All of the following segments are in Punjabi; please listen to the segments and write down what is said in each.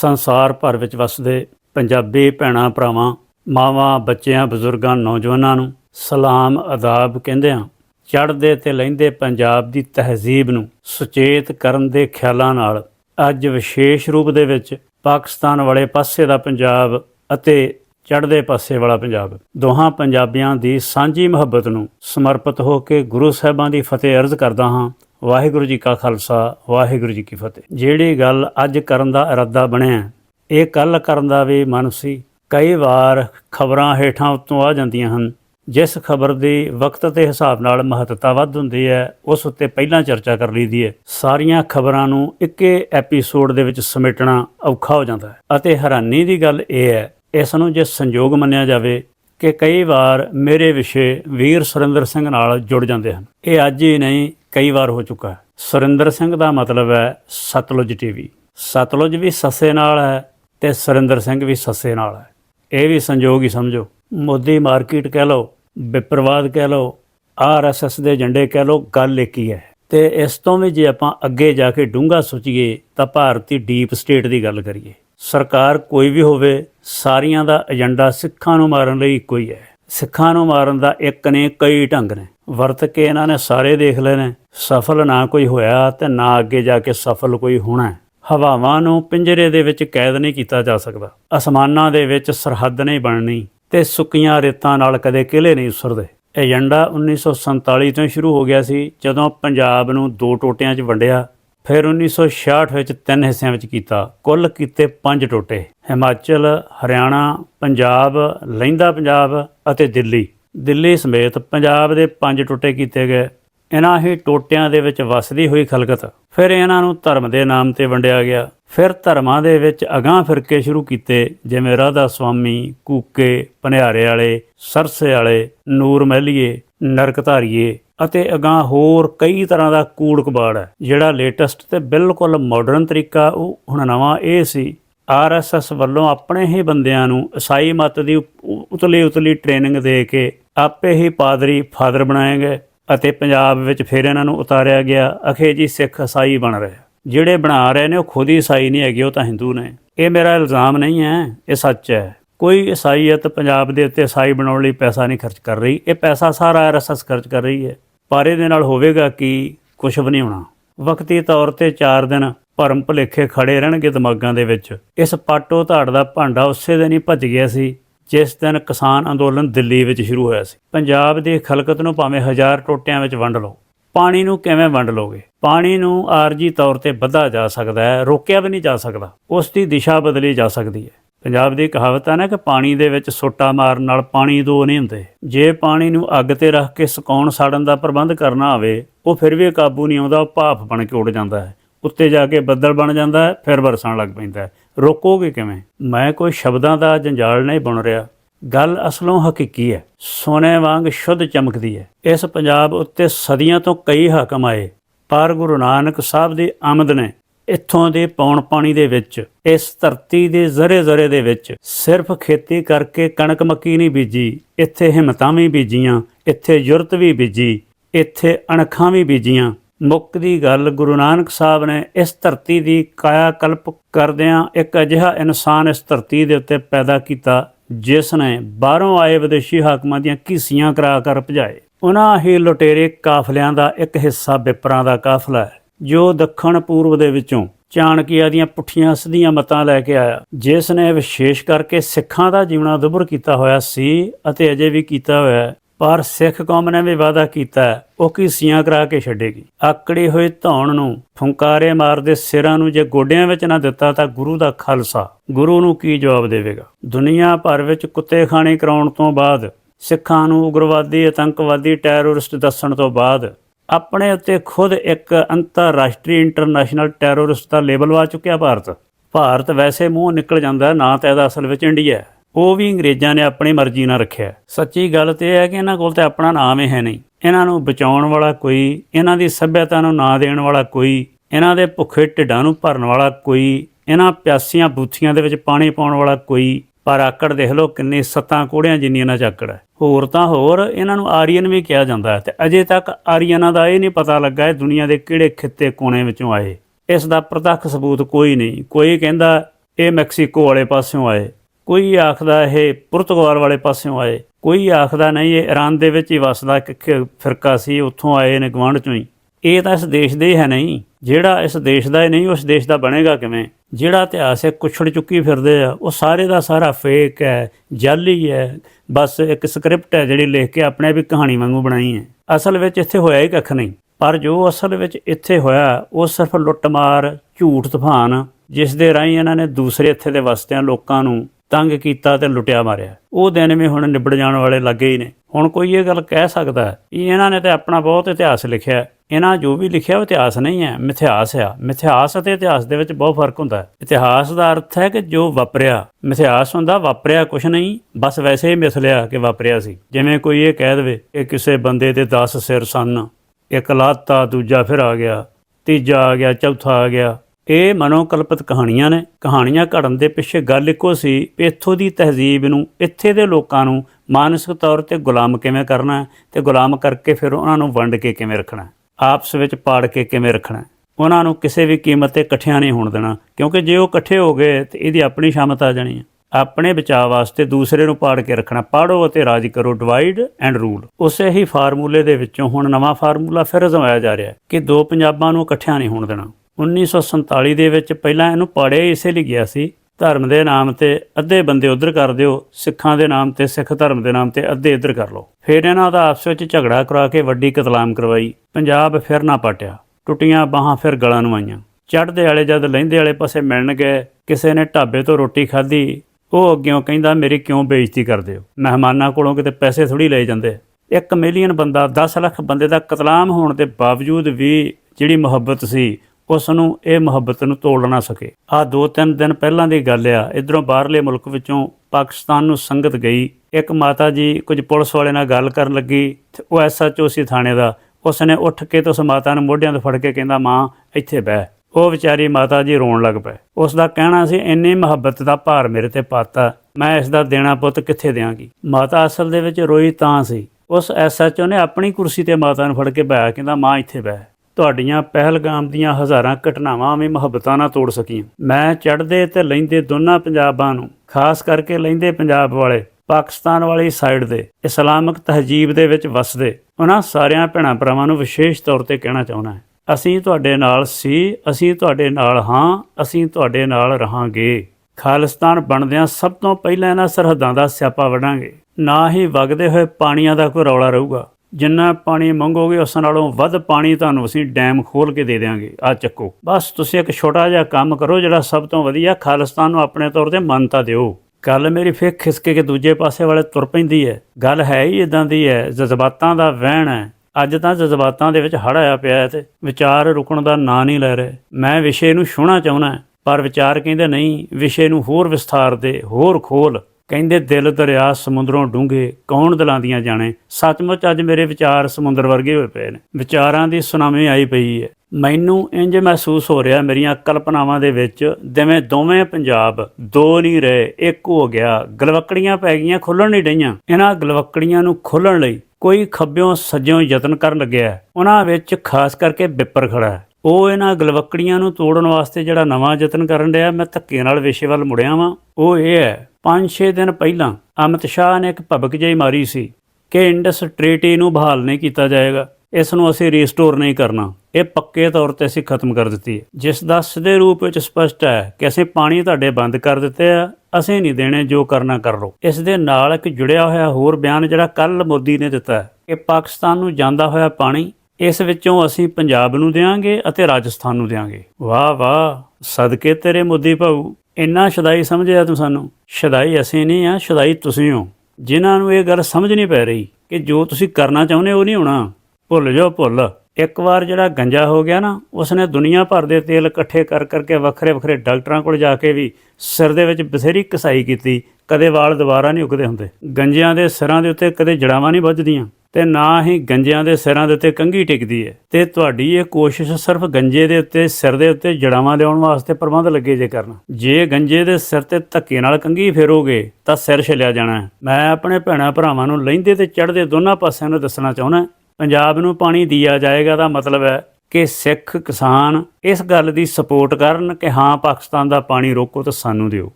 ਸੰਸਾਰ ਭਰ ਵਿੱਚ ਵਸਦੇ ਪੰਜਾਬੀ ਭੈਣਾਂ ਭਰਾਵਾਂ, ਮਾਵਾਂ, ਬੱਚਿਆਂ, ਬਜ਼ੁਰਗਾਂ, ਨੌਜਵਾਨਾਂ ਨੂੰ ਸਲਾਮ ਆਦਾਬ ਕਹਿੰਦੇ ਹਾਂ। ਚੜ੍ਹਦੇ ਤੇ ਲਹਿੰਦੇ ਪੰਜਾਬ ਦੀ ਤਹਿਜ਼ੀਬ ਨੂੰ ਸੁਚੇਤ ਕਰਨ ਦੇ ਖਿਆਲਾਂ ਨਾਲ ਅੱਜ ਵਿਸ਼ੇਸ਼ ਰੂਪ ਦੇ ਵਿੱਚ ਪਾਕਿਸਤਾਨ ਵਾਲੇ ਪਾਸੇ ਦਾ ਪੰਜਾਬ ਅਤੇ ਚੜ੍ਹਦੇ ਪਾਸੇ ਵਾਲਾ ਪੰਜਾਬ। ਦੋਹਾਂ ਪੰਜਾਬੀਆਂ ਦੀ ਸਾਂਝੀ ਮੁਹੱਬਤ ਨੂੰ ਸਮਰਪਿਤ ਹੋ ਕੇ ਗੁਰੂ ਸਾਹਿਬਾਂ ਦੀ ਫਤਿਹ ਅਰਜ਼ ਕਰਦਾ ਹਾਂ ਵਾਹਿਗੁਰੂ ਜੀ ਕਾ ਖਾਲਸਾ, ਵਾਹਿਗੁਰੂ ਜੀ ਕੀ ਫਤਿਹ। ਜਿਹੜੀ ਗੱਲ ਅੱਜ ਕਰਨ ਦਾ ਇਰਾਦਾ ਬਣਿਆ, ਇਹ ਕੱਲ ਕਰਨ ਦਾ ਵੀ ਮਨ ਸੀ। ਕਈ ਵਾਰ ਖਬਰਾਂ ਹੇਠਾਂ ਉੱਤੋਂ ਆ ਜਾਂਦੀਆਂ ਹਨ। ਜਿਸ ਖਬਰ ਦੀ ਵਕਤ ਦੇ ਹਿਸਾਬ ਨਾਲ ਮਹੱਤਤਾ ਵੱਧ ਹੁੰਦੀ ਹੈ, ਉਸ ਉੱਤੇ ਪਹਿਲਾਂ ਚਰਚਾ ਕਰ ਲਈਦੀ ਹੈ। ਸਾਰੀਆਂ ਖਬਰਾਂ ਨੂੰ ਇੱਕੇ ਐਪੀਸੋਡ ਦੇ ਵਿੱਚ ਸਮੇਟਣਾ ਔਖਾ ਹੋ ਜਾਂਦਾ ਹੈ। ਅਤੇ ਹੈਰਾਨੀ ਦੀ ਗੱਲ ਇਹ ਹੈ, ਇਸ ਨੂੰ ਜੇ ਸੰਯੋਗ ਮੰਨਿਆ ਜਾਵੇ, ਕਿ ਕਈ ਵਾਰ ਮੇਰੇ ਵਿਸ਼ੇ ਵੀਰ ਸੁਰਿੰਦਰ ਸਿੰਘ ਨਾਲ ਜੁੜ ਜਾਂਦੇ ਹਨ। ਇਹ ਅੱਜ ਹੀ ਨਹੀਂ ਕਈ ਵਾਰ ਹੋ ਚੁੱਕਾ ਸੁਰਿੰਦਰ ਸਿੰਘ ਦਾ ਮਤਲਬ ਹੈ ਸਤਲੁਜ ਟੀਵੀ। ਸਤਲੁਜ ਵੀ ਸੱਸੇ ਨਾਲ ਹੈ ਤੇ ਸੁਰਿੰਦਰ ਸਿੰਘ ਵੀ ਸੱਸੇ ਨਾਲ ਹੈ। ਇਹ ਵੀ ਸੰਯੋਗ ਹੀ ਸਮਝੋ। ਮੋਦੀ ਮਾਰਕੀਟ ਕਹਿ ਲਓ, ਵਿਪਰਵਾਦ ਕਹਿ ਲਓ ਆਰਐਸਐਸ ਦੇ ਝੰਡੇ ਕਹਿ ਲਓ, ਗੱਲ ਇੱਕ ਹੀ ਹੈ। ਤੇ ਇਸ ਤੋਂ ਵੀ ਜੇ ਆਪਾਂ ਅੱਗੇ ਜਾ ਕੇ ਡੂੰਘਾ ਸੋਚੀਏ, ਤਾਂ ਭਾਰਤੀ ਡੀਪ ਸਟੇਟ ਦੀ ਗੱਲ ਕਰੀਏ। ਸਰਕਾਰ ਕੋਈ ਵੀ ਹੋਵੇ, ਸਾਰੀਆਂ ਦਾ ਏਜੰਡਾ ਸਿੱਖਾਂ ਨੂੰ ਮਾਰਨ ਲਈ ਇੱਕੋ ਹੀ ਹੈ। ਸਿੱਖਾਂ ਨੂੰ ਮਾਰਨ ਦਾ ਇੱਕ ਨੇ ਕਈ ਢੰਗ ਨੇ। ਵਰਤ ਕੇ ਇਹਨਾਂ ਨੇ ਸਾਰੇ ਦੇਖ ਲਏ ਨੇ। ਸਫਲ ਨਾ ਕੋਈ ਹੋਇਆ ਤੇ ਨਾ ਅੱਗੇ ਜਾ ਕੇ ਸਫਲ ਕੋਈ ਹੋਣਾ ਹੈ। ਹਵਾਵਾਂ ਨੂੰ ਪਿੰਜਰੇ ਦੇ ਵਿੱਚ ਕੈਦ ਨਹੀਂ ਕੀਤਾ ਜਾ ਸਕਦਾ। ਅਸਮਾਨਾਂ ਦੇ ਵਿੱਚ ਸਰਹੱਦ ਨਹੀਂ ਬਣਨੀ ਤੇ ਸੁੱਕੀਆਂ ਰੇਤਾਂ ਨਾਲ ਕਦੇ ਕਿਲੇ ਨਹੀਂ ਉਸਰਦੇ। ਏਜੰਡਾ 1947 ਤੋਂ ਸ਼ੁਰੂ ਹੋ ਗਿਆ ਸੀ, ਜਦੋਂ ਪੰਜਾਬ ਨੂੰ ਦੋ ਟੋਟਿਆਂ 'ਚ ਵੰਡਿਆ। ਫਿਰ 1966 ਵਿੱਚ ਤਿੰਨ ਹਿੱਸਿਆਂ ਵਿੱਚ ਕੀਤਾ। ਕੁੱਲ ਕੀਤੇ ਪੰਜ ਟੋਟੇ। ਹਿਮਾਚਲ, ਹਰਿਆਣਾ, ਪੰਜਾਬ, ਲਹਿੰਦਾ ਪੰਜਾਬ ਅਤੇ ਦਿੱਲੀ। ਦਿੱਲੀ ਸਮੇਤ ਪੰਜਾਬ ਦੇ ਪੰਜ ਟੋਟੇ ਕੀਤੇ ਗਏ। ਇਹਨਾਂ ਹੀ ਟੋਟਿਆਂ ਦੇ ਵਿੱਚ ਵਸਦੀ ਹੋਈ ਖਲਕਤ। ਫਿਰ ਇਹਨਾਂ ਨੂੰ ਧਰਮ ਦੇ ਨਾਮ ਤੇ ਵੰਡਿਆ ਗਿਆ। ਫਿਰ ਧਰਮਾਂ ਦੇ ਵਿੱਚ ਅਗਾਹ ਫਿਰਕੇ ਸ਼ੁਰੂ ਕੀਤੇ, ਜਿਵੇਂ ਰਾਧਾ ਸੁਆਮੀ ਕੂਕੇ ਪਨਿਆਰੇ ਵਾਲੇ, ਸਰਸੇ ਵਾਲੇ, ਨੂਰ ਮਹਿਲੀਏ, ਨਰਕਧਾਰੀਏ ਅਤੇ ਅਗਾਹ ਹੋਰ ਕਈ ਤਰ੍ਹਾਂ ਦਾ ਕੂੜ ਕਬਾੜ ਹੈ, ਜਿਹੜਾ ਲੇਟੈਸਟ ਤੇ ਬਿਲਕੁਲ ਮਾਡਰਨ ਤਰੀਕਾ ਉਹ ਹੁਣ ਨਵਾਂ ਇਹ ਸੀ। ਆਰਐਸਐਸ ਵੱਲੋਂ ਆਪਣੇ ਹੀ ਬੰਦਿਆਂ ਨੂੰ ਈਸਾਈ ਮਤ ਦੀ ਉਤਲੀ ਉਤਲੀ ਟ੍ਰੇਨਿੰਗ ਦੇ ਕੇ ਆਪੇ ਹੀ ਪਾਦਰੀ ਫਾਦਰ ਬਣਾਏ ਗਏ। ਅਤੇ ਪੰਜਾਬ ਵਿੱਚ ਫਿਰ ਇਹਨਾਂ ਨੂੰ ਉਤਾਰਿਆ ਗਿਆ। ਅਖੇ ਜੀ, ਸਿੱਖ ਈਸਾਈ ਬਣ ਰਹੇ। ਜਿਹੜੇ ਬਣਾ ਰਹੇ ਨੇ, ਉਹ ਖੁਦ ਹੀ ਈਸਾਈ ਨਹੀਂ ਹੈਗੇ, ਉਹ ਤਾਂ ਹਿੰਦੂ ਨੇ। ਇਹ ਮੇਰਾ ਇਲਜ਼ਾਮ ਨਹੀਂ ਹੈ, ਇਹ ਸੱਚ ਹੈ। ਕੋਈ ਈਸਾਈਅਤ ਪੰਜਾਬ ਦੇ ਉੱਤੇ ਈਸਾਈ ਬਣਾਉਣ ਲਈ ਪੈਸਾ ਨਹੀਂ ਖਰਚ ਕਰ ਰਹੀ। ਇਹ ਪੈਸਾ ਸਾਰਾ ਆਰਐਸਐਸ ਖਰਚ ਕਰ ਰਹੀ ਹੈ। ਪਰ ਇਹਦੇ ਨਾਲ ਹੋਵੇਗਾ ਕਿ? ਕੁਝ ਵੀ ਨਹੀਂ ਹੋਣਾ। ਵਕਤੀ ਤੌਰ ਤੇ 4 ਦਿਨ ਭਰਮ ਭੁਲੇਖੇ ਖੜੇ ਰਹਿਣਗੇ ਦਿਮਾਗਾਂ ਦੇ ਵਿੱਚ। ਇਸ ਪਾਟੋ ਧਾੜ ਦਾ ਭਾਂਡਾ ਉਸੇ ਦਿਨ ਹੀ ਭੱਜ ਗਿਆ ਸੀ। ਜਿਸ ਦਿਨ ਕਿਸਾਨ ਅੰਦੋਲਨ ਦਿੱਲੀ ਵਿੱਚ ਸ਼ੁਰੂ ਹੋਇਆ ਸੀ, ਪੰਜਾਬ ਦੀ ਖਲਕਤ ਨੂੰ ਭਾਵੇਂ ਹਜ਼ਾਰ ਟੋਟਿਆਂ ਵਿੱਚ ਵੰਡ ਲਓ, ਪਾਣੀ ਨੂੰ ਕਿਵੇਂ ਵੰਡ ਲੋਗੇ? ਪਾਣੀ ਨੂੰ ਆਰਜੀ ਤੌਰ ਤੇ ਵਧਾ ਜਾ ਸਕਦਾ ਹੈ, ਰੋਕਿਆ ਵੀ ਨਹੀਂ ਜਾ ਸਕਦਾ, ਉਸ ਦੀ ਦਿਸ਼ਾ ਬਦਲੀ ਜਾ ਸਕਦੀ ਹੈ। ਪੰਜਾਬ ਦੀ ਕਹਾਵਤ ਹੈ ਨਾ ਕਿ ਪਾਣੀ ਦੇ ਵਿੱਚ ਸੋਟਾ ਮਾਰਨ ਨਾਲ ਪਾਣੀ ਦੋ ਨਹੀਂ ਹੁੰਦੇ। ਜੇ ਪਾਣੀ ਨੂੰ ਅੱਗ ਤੇ ਰੱਖ ਕੇ ਸੁਕਾਉਣ ਸਾੜਨ ਦਾ ਪ੍ਰਬੰਧ ਕਰਨਾ ਆਵੇ, ਉਹ ਫਿਰ ਵੀ ਕਾਬੂ ਨਹੀਂ ਆਉਂਦਾ, ਉਹ ਭਾਫ ਬਣ ਕੇ ਉੱਡ ਜਾਂਦਾ ਹੈ। ਉੱਤੇ ਜਾ ਕੇ ਬੱਦਲ ਬਣ ਜਾਂਦਾ ਹੈ, ਫਿਰ ਵਰਸਣ ਲੱਗ ਪੈਂਦਾ ਹੈ। ਰੋਕੋਗੇ ਕਿਵੇਂ? ਮੈਂ ਕੋਈ ਸ਼ਬਦਾਂ ਦਾ ਜੰਜਾਲ ਨਹੀਂ ਬਣ ਰਿਹਾ। ਗੱਲ ਅਸਲੋਂ ਹਕੀਕੀ ਹੈ। ਸੋਨੇ ਵਾਂਗ ਸ਼ੁੱਧ ਚਮਕਦੀ ਹੈ। ਇਸ ਪੰਜਾਬ ਉੱਤੇ ਸਦੀਆਂ ਤੋਂ ਕਈ ਹਾਕਮ ਆਏ। ਪਰ ਗੁਰੂ ਨਾਨਕ ਸਾਹਿਬ ਦੀ ਆਮਦ ਨੇ ਇੱਥੋਂ ਦੇ ਪੌਣ ਪਾਣੀ ਦੇ ਵਿੱਚ, ਇਸ ਧਰਤੀ ਦੇ ਜ਼ਰੇ ਜ਼ਰੇ ਦੇ ਵਿੱਚ ਸਿਰਫ ਖੇਤੀ ਕਰਕੇ ਕਣਕ ਮੱਕੀ ਨਹੀਂ ਬੀਜੀ, ਇੱਥੇ ਹਿੰਮਤਾਂ ਵੀ ਬੀਜੀਆਂ, ਇੱਥੇ ਜੁਰਤ ਵੀ ਬੀਜੀ, ਇੱਥੇ ਅਣਖਾਂ ਵੀ ਬੀਜੀਆਂ ਮੁੱਕ ਦੀ ਗੱਲ ਗੁਰੂ ਨਾਨਕ ਸਾਹਿਬ ਨੇ ਇਸ ਧਰਤੀ ਦੀ ਕਾਇਆ ਕਲਪ ਕਰਦਿਆਂ ਇੱਕ ਅਜਿਹਾ ਇਨਸਾਨ ਇਸ ਧਰਤੀ ਦੇ ਉੱਤੇ ਪੈਦਾ ਕੀਤਾ, ਜਿਸ ਨੇ ਬਾਹਰੋਂ ਆਏ ਵਿਦੇਸ਼ੀ ਹਾਕਮਾਂ ਦੀਆਂ ਕੀਸੀਆਂ ਕਰਾ ਕਰ ਭਜਾਏ। ਉਹਨਾਂ ਹੀ ਲੁਟੇਰੇ ਕਾਫਲਿਆਂ ਦਾ ਇੱਕ ਹਿੱਸਾ ਬਿਪਰਾਂ ਦਾ ਕਾਫਲਾ ਹੈ, ਜੋ ਦੱਖਣ ਪੂਰਬ ਦੇ ਵਿੱਚੋਂ ਚਾਣਕੀਆ ਦੀਆਂ ਪੁੱਠੀਆਂ ਸਿੱਧੀਆਂ ਮਤਾਂ ਲੈ ਕੇ ਆਇਆ, ਜਿਸ ਨੇ ਵਿਸ਼ੇਸ਼ ਕਰਕੇ ਸਿੱਖਾਂ ਦਾ ਜੀਵਨਾ ਦੁਬਰ ਕੀਤਾ ਹੋਇਆ ਸੀ ਅਤੇ ਅਜੇ ਵੀ ਕੀਤਾ ਹੋਇਆ ਹੈ। ਪਰ ਸਿੱਖ ਕੌਮ ਨੇ ਵੀ ਵਾਅਦਾ ਕੀਤਾ ਹੈ, ਉਹ ਕੀਸੀਆਂ ਕਰਾ ਕੇ ਛੱਡੇਗੀ? ਆਕੜੀ ਹੋਏ ਧੌਣ ਨੂੰ ਫੁੰਕਾਰੇ ਮਾਰਦੇ ਸਿਰਾਂ ਨੂੰ ਜੇ ਗੋਡਿਆਂ ਵਿੱਚ ਨਾ ਦਿੱਤਾ ਤਾਂ ਗੁਰੂ ਦਾ ਖਾਲਸਾ। ਗੁਰੂ ਨੂੰ ਕੀ ਜਵਾਬ ਦੇਵੇਗਾ? ਦੁਨੀਆ ਭਰ ਵਿੱਚ ਕੁੱਤੇ ਖਾਣੇ ਕਰਾਉਣ ਤੋਂ ਬਾਅਦ ਸਿੱਖਾਂ ਨੂੰ ਉਗਰਵਾਦੀ ਆਤੰਕਵਾਦੀ ਟੈਰਰਿਸਟ ਦੱਸਣ ਤੋਂ ਬਾਅਦ ਆਪਣੇ ਉੱਤੇ ਖੁਦ ਇੱਕ ਅੰਤਰਰਾਸ਼ਟਰੀ ਇੰਟਰਨੈਸ਼ਨਲ ਟੈਰਰਿਸਟ ਦਾ ਲੇਬਲ ਵਾ ਚੁੱਕਿਆ ਭਾਰਤ। ਭਾਰਤ ਵੈਸੇ ਮੂੰਹ ਨਿਕਲ ਜਾਂਦਾ ਨਾ ਤਾਂ ਇਹਦਾ ਅਸਲ ਵਿੱਚ ਇੰਡੀਆ ਹੈ। ਉਹ ਵੀ ਅੰਗਰੇਜ਼ਾਂ ਨੇ ਆਪਣੀ ਮਰਜ਼ੀ ਨਾਲ ਰੱਖਿਆ। ਸੱਚੀ ਗੱਲ ਤੇ ਇਹ ਹੈ ਕਿ ਇਹਨਾਂ ਕੋਲ ਤੇ ਆਪਣਾ ਨਾਮ ਹੀ ਹੈ ਨਹੀਂ। ਇਹਨਾਂ ਨੂੰ ਬਚਾਉਣ ਵਾਲਾ ਕੋਈ, ਇਹਨਾਂ ਦੀ ਸੱਭਿਅਤਾ ਨੂੰ ਨਾਂ ਦੇਣ ਵਾਲਾ ਕੋਈ, ਇਹਨਾਂ ਦੇ ਭੁੱਖੇ ਢਿੱਡਾਂ ਨੂੰ ਭਰਨ ਵਾਲਾ ਕੋਈ, ਇਹਨਾਂ ਪਿਆਸੀਆਂ ਬੂਥੀਆਂ ਦੇ ਵਿੱਚ ਪਾਣੀ ਪਾਉਣ ਵਾਲਾ ਕੋਈ, ਪਰ ਆਕੜ ਦੇਖ ਲਓ ਕਿੰਨੇ ਸੱਤਾਂ ਕੋੜਿਆਂ ਜਿੰਨੀ ਇਹਨਾਂ ਚ ਆਕੜ ਹੈ। ਹੋਰ ਤਾਂ ਹੋਰ, ਇਹਨਾਂ ਨੂੰ ਆਰੀਅਨ ਵੀ ਕਿਹਾ ਜਾਂਦਾ ਹੈ ਤੇ ਅਜੇ ਤੱਕ ਆਰੀਅਨਾਂ ਦਾ ਇਹ ਨਹੀਂ ਪਤਾ ਲੱਗਾ ਇਹ ਦੁਨੀਆ ਦੇ ਕਿਹੜੇ ਖਿੱਤੇ ਕੋਨੇ ਵਿੱਚੋਂ ਆਏ। ਇਸ ਦਾ ਪ੍ਰਤੱਖ ਸਬੂਤ ਕੋਈ ਨਹੀਂ। ਕੋਈ ਕਹਿੰਦਾ ਇਹ ਮੈਕਸੀਕੋ ਵਾਲੇ ਪਾਸਿਓਂ ਆਏ। ਕੋਈ ਆਖਦਾ ਇਹ ਪੁਰਤਗਾਲ ਵਾਲੇ ਪਾਸਿਓਂ ਆਏ, ਕੋਈ ਆਖਦਾ ਨਹੀਂ ਇਹ ਈਰਾਨ ਦੇ ਵਿੱਚ ਹੀ ਵਸਦਾ, ਇੱਕ ਖ- ਫਿਰਕਾ ਸੀ, ਉੱਥੋਂ ਆਏ ਨੇ ਗਵਾਂਢ ਚੋਂ ਹੀ। ਇਹ ਤਾਂ ਇਸ ਦੇਸ਼ ਦੇ ਹੀ ਹੈ ਨਹੀਂ। ਜਿਹੜਾ ਇਸ ਦੇਸ਼ ਦਾ ਹੀ ਨਹੀਂ, ਉਸ ਦੇਸ਼ ਦਾ ਬਣੇਗਾ ਕਿਵੇਂ? ਜਿਹੜਾ ਇਤਿਹਾਸ ਹੈ, ਕੁਛੜ ਚੁੱਕੀ ਫਿਰਦੇ ਆ, ਉਹ ਸਾਰੇ ਦਾ ਸਾਰਾ ਫੇਕ ਹੈ, ਜਾਲੀ ਹੈ, ਬਸ ਇੱਕ ਸਕ੍ਰਿਪਟ ਹੈ ਜਿਹੜੀ ਲਿਖ ਕੇ ਆਪਣੇ ਵੀ ਕਹਾਣੀ ਵਾਂਗੂ ਬਣਾਈ ਹੈ। ਅਸਲ ਵਿੱਚ ਇੱਥੇ ਹੋਇਆ ਹੀ ਕੱਖ ਨਹੀਂ। ਪਰ ਜੋ ਅਸਲ ਵਿੱਚ ਇੱਥੇ ਹੋਇਆ, ਉਹ ਸਿਰਫ ਲੁੱਟਮਾਰ ਝੂਠ ਤੂਫਾਨ ਜਿਸ ਦੇ ਰਾਹੀਂ ਇਹਨਾਂ ਨੇ ਦੂਸਰੇ ਇੱਥੇ ਦੇ ਵਸਦਿਆਂ ਲੋਕਾਂ ਨੂੰ ਤੰਗ ਕੀਤਾ ਤੇ ਲੁੱਟਿਆ ਮਾਰਿਆ। ਉਹ ਦਿਨ ਵੀ ਹੁਣ ਨਿਬੜ ਜਾਣ ਵਾਲੇ ਲੱਗੇ ਹੀ ਨੇ। ਹੁਣ ਕੋਈ ਇਹ ਗੱਲ ਕਹਿ ਸਕਦਾ ਹੈ ਇਹਨਾਂ ਨੇ ਤੇ ਆਪਣਾ ਬਹੁਤ ਇਤਿਹਾਸ ਲਿਖਿਆ ਇਹਨਾਂ ਜੋ ਵੀ ਲਿਖਿਆ ਉਹ ਇਤਿਹਾਸ ਨਹੀਂ ਹੈ, ਮਿਥਿਹਾਸ ਆ। ਮਿਥਿਹਾਸ ਅਤੇ ਇਤਿਹਾਸ ਦੇ ਵਿੱਚ ਬਹੁਤ ਫ਼ਰਕ ਹੁੰਦਾ ਹੈ। ਇਤਿਹਾਸ ਦਾ ਅਰਥ ਹੈ ਕਿ ਜੋ ਵਾਪਰਿਆ, ਮਿਥਿਹਾਸ ਹੁੰਦਾ ਵਾਪਰਿਆ ਕੁਛ ਨਹੀਂ, ਬਸ ਵੈਸੇ ਹੀ ਮਿਥਲਿਆ ਕਿ ਵਾਪਰਿਆ ਸੀ। ਜਿਵੇਂ ਕੋਈ ਇਹ ਕਹਿ ਦੇਵੇ ਕਿ ਕਿਸੇ ਬੰਦੇ ਦੇ 10 ਸਿਰ ਸਨ, ਇੱਕ ਲਾਤਾ, ਦੂਜਾ ਫਿਰ ਆ ਗਿਆ, ਤੀਜਾ ਆ ਗਿਆ, ਚੌਥਾ ਆ ਗਿਆ ਇਹ ਮਨੋਕਲਪਿਤ ਕਹਾਣੀਆਂ ਨੇ। ਕਹਾਣੀਆਂ ਘੜਨ ਦੇ ਪਿੱਛੇ ਗੱਲ ਇੱਕੋ ਸੀ ਵੀ ਇੱਥੋਂ ਦੀ ਤਹਿਜ਼ੀਬ ਨੂੰ, ਇੱਥੇ ਦੇ ਲੋਕਾਂ ਨੂੰ ਮਾਨਸਿਕ ਤੌਰ ਤੇ ਗੁਲਾਮ ਕਿਵੇਂ ਕਰਨਾ ਹੈ ਤੇ ਗੁਲਾਮ ਕਰਕੇ ਫਿਰ ਉਹਨਾਂ ਨੂੰ ਵੰਡ ਕੇ ਕਿਵੇਂ ਰੱਖਣਾ ਆਪਸ ਵਿੱਚ ਪਾੜ ਕੇ ਕਿਵੇਂ ਰੱਖਣਾ ਉਹਨਾਂ ਨੂੰ ਕਿਸੇ ਵੀ ਕੀਮਤ ਤੇ ਇਕੱਠਿਆਂ ਨਹੀਂ ਹੋਣ ਦੇਣਾ, ਕਿਉਂਕਿ ਜੇ ਉਹ ਇਕੱਠੇ ਹੋ ਗਏ ਤੇ ਇਹਦੀ ਆਪਣੀ ਸ਼ਾਮਤ ਆ ਜਾਣੀ ਹੈ। ਆਪਣੇ ਬਚਾਅ ਵਾਸਤੇ ਦੂਸਰੇ ਨੂੰ ਪਾੜ ਕੇ ਰੱਖਣਾ, ਪਾੜੋ ਅਤੇ ਰਾਜ ਕਰੋ ਡਿਵਾਈਡ ਐਂਡ ਰੂਲ ਉਸੇ ਹੀ ਫਾਰਮੂਲੇ ਦੇ ਵਿੱਚੋਂ ਹੁਣ ਨਵਾਂ ਫਾਰਮੂਲਾ ਫਿਰ ਅਜ਼ਮਾਇਆ ਜਾ ਰਿਹਾ ਹੈ ਕਿ ਦੋ ਪੰਜਾਬਾਂ ਨੂੰ ਇਕੱਠਿਆਂ ਨਹੀਂ ਹੋਣ ਦੇਣਾ। 1947 ਦੇ ਵਿੱਚ ਪਹਿਲਾਂ ਇਹਨੂੰ ਪਾੜਿਆ ਹੀ ਇਸੇ ਲਈ ਗਿਆ ਸੀ। ਧਰਮ ਦੇ ਨਾਮ ਤੇ ਅੱਧੇ ਬੰਦੇ ਉਧਰ ਕਰ ਦਿਓ, ਸਿੱਖਾਂ ਦੇ ਨਾਮ ਤੇ, ਸਿੱਖ ਧਰਮ ਦੇ ਨਾਮ ਤੇ ਅੱਧੇ ਇੱਧਰ ਕਰ ਲਓ। ਫਿਰ ਇਹਨਾਂ ਦਾ ਆਪਸ ਵਿੱਚ ਝਗੜਾ ਕਰਾ ਕੇ ਵੱਡੀ ਕਤਲਾਮ ਕਰਵਾਈ। ਪੰਜਾਬ ਫਿਰ ਨਾ ਪਟਿਆ। ਟੁੱਟੀਆਂ ਬਾਹਾਂ ਫਿਰ ਗਲਾਂ ਨੂੰ ਆਈਆਂ। ਚੜ੍ਹਦੇ ਵਾਲੇ ਜਦ ਲਹਿੰਦੇ ਵਾਲੇ ਪਾਸੇ ਮਿਲਣ ਗਏ, ਕਿਸੇ ਨੇ ਢਾਬੇ ਤੋਂ ਰੋਟੀ ਖਾਧੀ, ਉਹ ਅੱਗਿਓਂ ਕਹਿੰਦਾ, ਮੇਰੀ ਕਿਉਂ ਬੇਇੱਜ਼ਤੀ ਕਰਦੇ ਹੋ? ਮਹਿਮਾਨਾਂ ਕੋਲੋਂ ਕਿਤੇ ਪੈਸੇ ਥੋੜੀ ਲਏ ਜਾਂਦੇ? 1 ਮਿਲੀਅਨ ਬੰਦਾ 10 ਲੱਖ ਬੰਦੇ ਦਾ ਕਤਲਾਮ ਹੋਣ ਦੇ ਬਾਵਜੂਦ ਵੀ ਜਿਹੜੀ ਮੁਹੱਬਤ ਸੀ ਉਸ ਨੂੰ ਇਹ ਮੁਹੱਬਤ ਨੂੰ ਤੋੜ ਨਾ ਸਕੇ। ਆ ਦੋ ਤਿੰਨ ਦਿਨ ਪਹਿਲਾਂ ਦੀ ਗੱਲ ਆ, ਇਧਰੋਂ ਬਾਹਰਲੇ ਮੁਲਕ ਵਿੱਚੋਂ ਪਾਕਿਸਤਾਨ ਨੂੰ ਸੰਗਤ ਗਈ। ਇੱਕ ਮਾਤਾ ਜੀ ਕੁਝ ਪੁਲਿਸ ਵਾਲੇ ਨਾਲ ਗੱਲ ਕਰਨ ਲੱਗੀ ਤੇ ਉਹ ਐਸਐਚਓ ਸੀ ਥਾਣੇ ਦਾ। ਉਸ ਨੇ ਉੱਠ ਕੇ ਤੇ ਉਸ ਮਾਤਾ ਨੂੰ ਮੋਢਿਆਂ ਤੋਂ ਫੜ ਕੇ ਕਹਿੰਦਾ, ਮਾਂ, ਇੱਥੇ ਬਹਿ। ਉਹ ਵਿਚਾਰੀ ਮਾਤਾ ਜੀ ਰੋਣ ਲੱਗ ਪਏ। ਉਸ ਦਾ ਕਹਿਣਾ ਸੀ, ਇੰਨੀ ਮੁਹੱਬਤ ਦਾ ਭਾਰ ਮੇਰੇ ਤੇ ਪਾਤਾ ਮੈਂ ਇਸ ਦਾ ਦੇਣਾ ਪੁੱਤ ਕਿੱਥੇ ਦਿਆਂਗੀ? ਮਾਤਾ ਅਸਲ ਦੇ ਵਿੱਚ ਰੋਈ ਤਾਂ ਸੀ। ਉਸ ਐਸਐਚਓ ਨੇ ਆਪਣੀ ਕੁਰਸੀ ਤੇ ਮਾਤਾ ਨੂੰ ਫੜ ਕੇ ਬਹਿ ਕਹਿੰਦਾ, ਮਾਂ, ਇੱਥੇ ਬਹਿ। ਤੁਹਾਡੀਆਂ ਪਹਿਲਗਾਮ ਦੀਆਂ ਹਜ਼ਾਰਾਂ ਘਟਨਾਵਾਂ ਵੀ ਮੁਹੱਬਤਾਂ ਨਾਲ ਤੋੜ ਸਕੀਆਂ। ਮੈਂ ਚੜ੍ਹਦੇ ਤੇ ਲੈਂਦੇ ਦੋਨਾਂ ਪੰਜਾਬਾਂ ਨੂੰ, ਖਾਸ ਕਰਕੇ ਲੈਂਦੇ ਪੰਜਾਬ ਵਾਲੇ, ਪਾਕਿਸਤਾਨ ਵਾਲੀ ਸਾਈਡ ਦੇ, ਇਸਲਾਮਿਕ ਤਹਜੀਬ ਦੇ ਵਿੱਚ ਵਸਦੇ। ਉਹਨਾਂ ਸਾਰਿਆਂ ਭੈਣਾਂ ਭਰਾਵਾਂ ਨੂੰ ਵਿਸ਼ੇਸ਼ ਤੌਰ ਤੇ ਕਹਿਣਾ ਚਾਹੁੰਦਾ ਹਾਂ। ਅਸੀਂ ਤੁਹਾਡੇ ਨਾਲ ਸੀ, ਅਸੀਂ ਤੁਹਾਡੇ ਨਾਲ ਹਾਂ, ਅਸੀਂ ਤੁਹਾਡੇ ਨਾਲ ਰਹਾਂਗੇ। ਖਾਲਿਸਤਾਨ ਬਣਦਿਆਂ ਸਭ ਤੋਂ ਪਹਿਲਾਂ ਇਹਨਾਂ ਸਰਹੱਦਾਂ ਦਾ ਸਿਆਪਾ ਵੜਾਂਗੇ ਨਾ ਹੀ ਵਗਦੇ ਹੋਏ ਪਾਣੀਆਂ ਦਾ ਕੋਈ ਰੌਲਾ ਰਹੂਗਾ। ਜਿੰਨਾ ਪਾਣੀ ਮੰਗੋਗੇ, ਉਸ ਨਾਲੋਂ ਵੱਧ ਪਾਣੀ ਤੁਹਾਨੂੰ ਅਸੀਂ ਡੈਮ ਖੋਲ ਕੇ ਦੇ ਦੇਵਾਂਗੇ ਆ ਚੱਕੋ। ਬਸ ਤੁਸੀਂ ਇੱਕ ਛੋਟਾ ਜਿਹਾ ਕੰਮ ਕਰੋ, ਜਿਹੜਾ ਸਭ ਤੋਂ ਵਧੀਆ ਖਾਲਿਸਤਾਨ ਨੂੰ ਆਪਣੇ ਤੌਰ ਤੇ ਮਾਨਤਾ ਦਿਓ। ਗੱਲ ਮੇਰੀ ਫੇਰ ਖਿਸਕ ਕੇ ਦੂਜੇ ਪਾਸੇ ਵਾਲੇ ਤੁਰ ਪੈਂਦੀ ਹੈ। ਗੱਲ ਹੈ ਹੀ ਇਦਾਂ ਦੀ ਹੈ, ਜਜ਼ਬਾਤਾਂ ਦਾ ਵਹਿਣ ਹੈ। ਅੱਜ ਤਾਂ ਜਜ਼ਬਾਤਾਂ ਦੇ ਵਿੱਚ ਹੜ ਆਇਆ ਪਿਆ ਹੈ ਤੇ ਵਿਚਾਰ ਰੁਕਣ ਦਾ ਨਾਂ ਨਹੀਂ ਲੈ ਰਹੇ। ਮੈਂ ਵਿਸ਼ੇ ਨੂੰ ਛੂਹਣਾ ਚਾਹੁੰਦਾ ਪਰ ਵਿਚਾਰ ਕਹਿੰਦੇ ਨਹੀਂ, ਵਿਸ਼ੇ ਨੂੰ ਹੋਰ ਵਿਸਥਾਰ ਦੇ, ਹੋਰ ਖੋਲ। ਕਹਿੰਦੇ, ਦਿਲ ਦਰਿਆ ਸਮੁੰਦਰੋਂ ਡੂੰਘੇ, ਕੌਣ ਦਿਲਾਂ ਦੀਆਂ ਜਾਣੇ? ਸੱਚਮੁੱਚ ਅੱਜ ਮੇਰੇ ਵਿਚਾਰ ਸਮੁੰਦਰ ਵਰਗੇ ਹੋਏ ਪਏ ਨੇ। ਵਿਚਾਰਾਂ ਦੀ ਸੁਨਾਮੀ ਆਈ ਪਈ ਹੈ ਮੈਨੂੰ ਇੰਜ ਮਹਿਸੂਸ ਹੋ ਰਿਹਾ, ਮੇਰੀਆਂ ਕਲਪਨਾਵਾਂ ਦੇ ਵਿੱਚ ਜਿਵੇਂ ਦੋਵੇਂ ਪੰਜਾਬ ਦੋ ਨਹੀਂ ਰਹੇ, ਇੱਕ ਹੋ ਗਿਆ। ਗਲਵਕੜੀਆਂ ਪੈ ਗਈਆਂ, ਖੁੱਲਣ ਨਹੀਂ ਡਈਆਂ। ਇਹਨਾਂ ਗਲਵਕੜੀਆਂ ਨੂੰ ਖੁੱਲਣ ਲਈ ਕੋਈ ਖੱਬਿਓਂ ਸੱਜਿਓਂ ਯਤਨ ਕਰਨ ਲੱਗਿਆ। ਉਹਨਾਂ ਵਿੱਚ ਖਾਸ ਕਰਕੇ ਬਿੱਪਰ ਖੜਾ ਹੈ। ਉਹ ਇਹਨਾਂ ਗਲਵਕੜੀਆਂ ਨੂੰ ਤੋੜਨ ਵਾਸਤੇ ਜਿਹੜਾ ਨਵਾਂ ਯਤਨ ਕਰਨ ਰਿਹਾ ਮੈਂ ਧੱਕੇ ਨਾਲ ਵਿਸ਼ੇ ਵੱਲ ਮੁੜਿਆ ਵਾਂ। ਉਹ ਇਹ ਹੈ 5-6 ਦਿਨ ਪਹਿਲਾਂ ਅਮਿਤ ਸ਼ਾਹ ਨੇ ਇੱਕ ਭਬਕ ਜਿਹੀ ਮਾਰੀ ਸੀ ਕਿ ਇੰਡਸ ਟ੍ਰੀਟੀ ਨੂੰ ਬਹਾਲ ਨਹੀਂ ਕੀਤਾ ਜਾਏਗਾ। ਇਸ ਨੂੰ ਅਸੀਂ ਰੀਸਟੋਰ ਨਹੀਂ ਕਰਨਾ। ਇਹ ਪੱਕੇ ਤੌਰ ਤੇ ਅਸੀਂ ਖਤਮ ਕਰ ਦਿੱਤੀ ਹੈ। ਜਿਸ ਦਾ ਸਿੱਧੇ ਰੂਪ ਵਿੱਚ ਸਪਸ਼ਟ ਹੈ ਕਿ ਅਸੀਂ ਪਾਣੀ ਤੁਹਾਡੇ ਬੰਦ ਕਰ ਦਿੱਤੇ ਆ, ਅਸੀਂ ਨਹੀਂ ਦੇਣੇ, ਜੋ ਕਰਨਾ ਕਰ ਲਓ। ਇਸ ਦੇ ਨਾਲ ਇੱਕ ਜੁੜਿਆ ਹੋਇਆ ਹੋਰ ਬਿਆਨ ਜਿਹੜਾ ਕੱਲ ਮੋਦੀ ਨੇ ਦਿੱਤਾ ਹੈ ਕਿ ਪਾਕਿਸਤਾਨ ਨੂੰ ਜਾਂਦਾ ਹੋਇਆ ਪਾਣੀ, ਇਸ ਵਿੱਚੋਂ ਅਸੀਂ ਪੰਜਾਬ ਨੂੰ ਦੇਵਾਂਗੇ ਅਤੇ ਰਾਜਸਥਾਨ ਨੂੰ ਦੇਵਾਂਗੇ ਵਾਹ ਵਾਹ ਸਦਕੇ ਤੇਰੇ ਮੋਦੀ ਭਾਊ। ਇੰਨਾ ਸ਼ਦਾਈ ਸਮਝਿਆ ਤੂੰ ਸਾਨੂੰ? ਸ਼ਦਾਈ ਅਸੀਂ ਨਹੀਂ ਆ, ਸ਼ਦਾਈ ਤੁਸੀਂ ਹੋ। ਜਿਨ੍ਹਾਂ ਨੂੰ ਇਹ ਗੱਲ ਸਮਝ ਨਹੀਂ ਪੈ ਰਹੀ ਕਿ ਜੋ ਤੁਸੀਂ ਕਰਨਾ ਚਾਹੁੰਦੇ ਉਹ ਨਹੀਂ ਹੋਣਾ। ਭੁੱਲ ਜਾਓ, ਭੁੱਲ। ਇੱਕ ਵਾਰ ਜਿਹੜਾ ਗੰਜਾ ਹੋ ਗਿਆ ਨਾ, ਉਸਨੇ ਦੁਨੀਆ ਭਰ ਦੇ ਤੇਲ ਇਕੱਠੇ ਕਰ ਕਰਕੇ ਵੱਖਰੇ ਵੱਖਰੇ ਡਾਕਟਰਾਂ ਕੋਲ ਜਾ ਕੇ ਵੀ ਸਿਰ ਦੇ ਵਿੱਚ ਬਥੇਰੀ ਕਸਾਈ ਕੀਤੀ। ਕਦੇ ਵਾਲ ਦੁਬਾਰਾ ਨਹੀਂ ਉੱਗਦੇ ਹੁੰਦੇ। ਗੰਜਿਆਂ ਦੇ ਸਿਰਾਂ ਦੇ ਉੱਤੇ ਕਦੇ ਜੜਾਵਾਂ ਨਹੀਂ ਵੱਜਦੀਆਂ ਤੇ ਨਾ ਹੀ ਗੰਜਿਆਂ ਦੇ ਸਿਰਾਂ ਦੇ ਉੱਤੇ ਕੰਘੀ ਟਿਕਦੀ ਹੈ ਤੇ ਤੁਹਾਡੀ ਇਹ ਕੋਸ਼ਿਸ਼ ਸਿਰਫ ਗੰਜੇ ਦੇ ਉੱਤੇ, ਸਿਰ ਦੇ ਉੱਤੇ ਜੜਾਵਾਂ ਲਿਆਉਣ ਵਾਸਤੇ ਪ੍ਰਬੰਧ ਲੱਗੇ ਜੇ ਕਰਨ। ਜੇ ਗੰਜੇ ਦੇ ਸਿਰ ਤੇ ਧੱਕੇ ਨਾਲ ਕੰਘੀ ਫੇਰੋਗੇ, ਤਾਂ ਸਿਰ ਛਿਲਿਆ ਜਾਣਾ ਹੈ। ਮੈਂ ਆਪਣੇ ਭੈਣਾਂ ਭਰਾਵਾਂ ਨੂੰ ਲੈਂਦੇ ਤੇ ਚੜ੍ਹਦੇ ਦੋਨਾਂ ਪਾਸਿਆਂ ਨੂੰ ਦੱਸਣਾ ਚਾਹੁੰਦਾ ਪੰਜਾਬ ਨੂੰ ਪਾਣੀ ਦਿਆ ਜਾਏਗਾ ਦਾ ਮਤਲਬ ਹੈ ਕਿ ਸਿੱਖ ਕਿਸਾਨ ਇਸ ਗੱਲ ਦੀ ਸਪੋਰਟ ਕਰਨ ਕਿ ਹਾਂ ਪਾਕਿਸਤਾਨ ਦਾ ਪਾਣੀ ਰੋਕੋ ਤੇ ਸਾਨੂੰ ਦਿਓ।